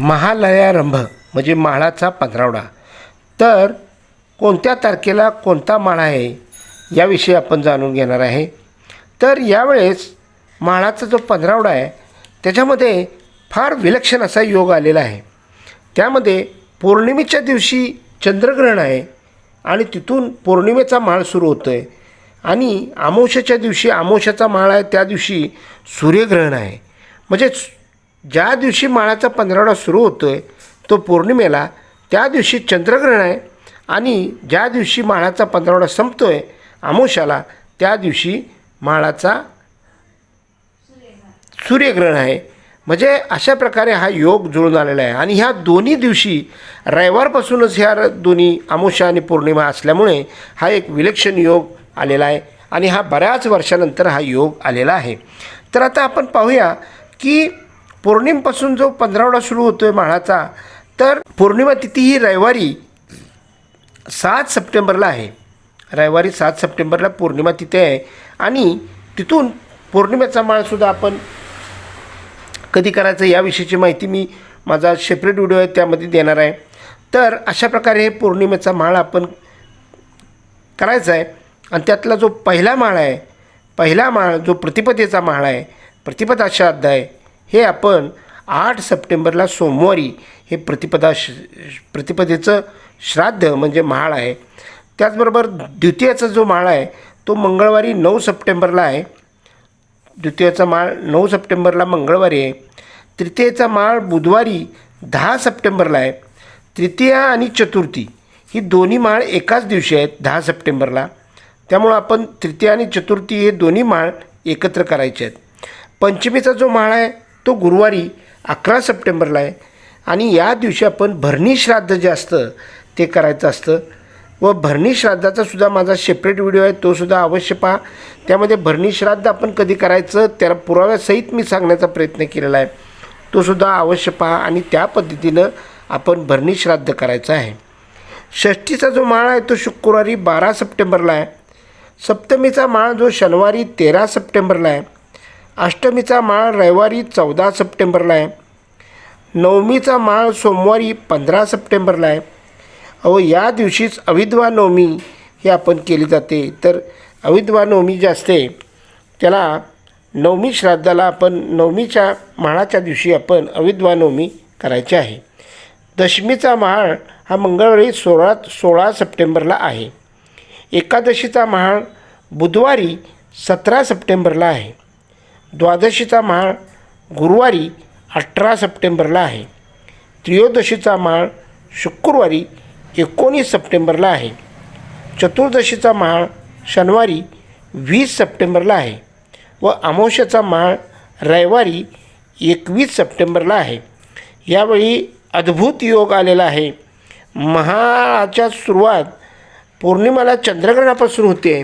महालयारंभ म्हणजे माळाचा पंधरावडा तर कोणत्या तारखेला कोणता माळा आहे याविषयी आपण जाणून घेणार आहे. तर यावेळेस माळाचा जो पंधरावडा आहे त्याच्यामध्ये फार विलक्षण असा योग आलेला आहे. त्यामध्ये पौर्णिमेच्या दिवशी चंद्रग्रहण आहे आणि तिथून पौर्णिमेचा माळ सुरू होतो आहे आणि अमावस्याच्या दिवशी आमोशाचा माळ आहे त्या दिवशी सूर्यग्रहण आहे. म्हणजेच ज्या दिवशी माळाचा पंधरावडा सुरू होतो आहे तो पौर्णिमेला त्या दिवशी चंद्रग्रहण आहे आणि ज्या दिवशी माळाचा पंधरावडा संपतो आहे आमोशाला त्या दिवशी माळाचा सूर्यग्रहण आहे. म्हणजे अशा प्रकारे हा योग जुळून आलेला आहे. आणि ह्या दोन्ही दिवशी रविवारपासूनच ह्या दोन्ही आमोशा आणि पौर्णिमा असल्यामुळे हा एक विलक्षण योग आलेला आहे आणि हा बऱ्याच वर्षानंतर हा योग आलेला आहे. तर आता आपण पाहूया की पौर्णिमेपासून जो पंधरावडा सुरू होतो आहे माळाचा तर पौर्णिमा तिथी ही रविवारी सात सप्टेंबरला आहे. रविवारी सात सप्टेंबरला पौर्णिमा तिथे आहे. आणि तिथून पौर्णिमेचा माळसुद्धा आपण कधी करायचं याविषयीची माहिती मी माझा सेपरेट व्हिडिओ आहे त्यामध्ये देणार आहे. तर अशा प्रकारे हे पौर्णिमेचा माळ आपण करायचा आहे. आणि त्यातला जो पहिला माळ आहे पहिला माळ जो प्रतिपदेचा माळ आहे प्रतिपदा श्राद्ध आहे हे आपण आठ सप्टेंबरला सोमवारी हे प्रतिपदा श प्रतिपदेचं श्राद्ध म्हणजे माळ आहे. त्याचबरोबर द्वितीयाचा जो माळ आहे तो मंगळवारी नऊ सप्टेंबरला आहे. द्वितीयाचा माळ नऊ सप्टेंबरला मंगळवारी आहे. तृतीयेचा माळ बुधवारी दहा सप्टेंबरला आहे. तृतीया आणि चतुर्थी ही दोन्ही माळ एकाच दिवशी आहेत दहा सप्टेंबरला. त्यामुळं आपण तृतीया आणि चतुर्थी हे दोन्ही माळ एकत्र करायचे आहेत. पंचमीचा जो माळ आहे तो गुरुवारी अकरा सप्टेंबरला आहे. आणि या दिवशी आपण भरणी श्राद्ध जे असतं ते करायचं असतं. व भरणी श्राद्धाचा सुद्धा माझा सेपरेट व्हिडिओ आहे तोसुद्धा अवश्य पहा. त्यामध्ये भरणी श्राद्ध आपण कधी करायचं त्याला पुराव्यासहित मी सांगण्याचा प्रयत्न केलेला आहे. तो सुद्धा अवश्य पहा आणि त्या पद्धतीनं आपण भरणी श्राद्ध करायचं आहे. षष्ठीचा जो माळ आहे तो शुक्रवारी बारा सप्टेंबरला आहे. सप्तमीचा माळ जो शनिवारी तेरा सप्टेंबरला आहे. अष्टमीचा माळ रविवारी चौदा सप्टेंबरला आहे. नवमीचा माळ सोमवारी पंधरा सप्टेंबरला आहे. अहो या दिवशीच अविद्वा नवमी ही आपण केली जाते. तर अविद्वा नवमी जी असते त्याला नवमी श्राद्धाला आपण नवमीच्या माळाच्या दिवशी आपण अविद्वा नवमी करायची आहे. दशमीचा माळ हा मंगळवारी सोळा सोळा सप्टेंबरला आहे. एकादशीचा महाळ बुधवारी सतरा सप्टेंबरला आहे. द्वादशीचा माळ गुरुवारी अठरा सप्टेंबरला आहे. त्रयोदशीचा माळ शुक्रवारी एकोणीस सप्टेंबरला आहे. चतुर्दशीचा माळ शनिवारी वीस सप्टेंबरला आहे व अमावस्याचा माळ रविवारी एकवीस सप्टेंबरला आहे. यावेळी अद्भुत योग आलेला आहे. महाच्या सुरुवात पौर्णिमेला चंद्रग्रहणापासून होते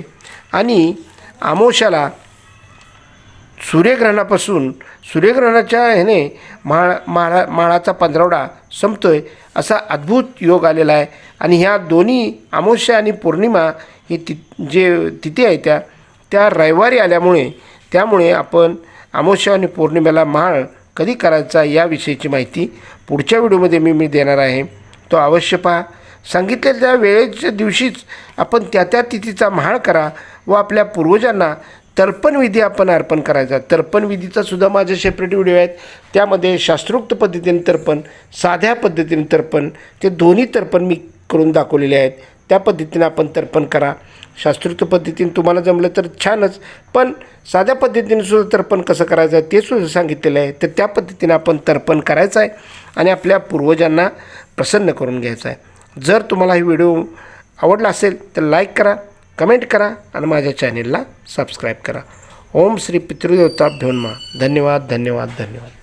आणि अमावस्याला सूर्यग्रहणापासून सूर्यग्रहणाच्या ह्याने माळ माळा माळाचा पंधरवडा संपतो आहे असा अद्भुत योग आलेला आहे. आणि ह्या दोन्ही अमावस्या आणि पौर्णिमा ही ति जे तिथी आहे त्या त्या रविवारी आल्यामुळे त्यामुळे आपण अमावस्या आणि पौर्णिमेला माळ कधी करायचा याविषयीची माहिती पुढच्या व्हिडिओमध्ये मी मी देणार आहे. तो अवश्य पहा. सांगितलेल्या वेळेच्या दिवशीच आपण त्या त्या तिथीचा म्हाळ करा व आपल्या पूर्वजांना तर्पणविधी आपण अर्पण करायचा. तर्पणविधीचा सुद्धा माझे सेपरेट व्हिडिओ आहेत. त्यामध्ये शास्त्रोक्त पद्धतीने तर्पण साध्या पद्धतीने तर्पण ते दोन्ही तर्पण मी करून दाखवलेले आहेत. त्या पद्धतीने आपण तर्पण करा. शास्त्रोक्त पद्धतीने तुम्हाला जमलं तर छानच. पण साध्या पद्धतीने सुद्धा तर्पण कसं करायचं आहे ते सुद्धा सांगितलेलं आहे. तर त्या पद्धतीने आपण तर्पण करायचं आहे आणि आपल्या पूर्वजांना प्रसन्न करून घ्यायचं आहे. जर तुम्हाला हा व्हिडिओ आवडला असेल तर लाईक करा. कमेंट करा आणि माझ्या चॅनेलला सबस्क्राईब करा. ओम श्री पितृदेवता भ्योन्मा धन्यवाद धन्यवाद धन्यवाद.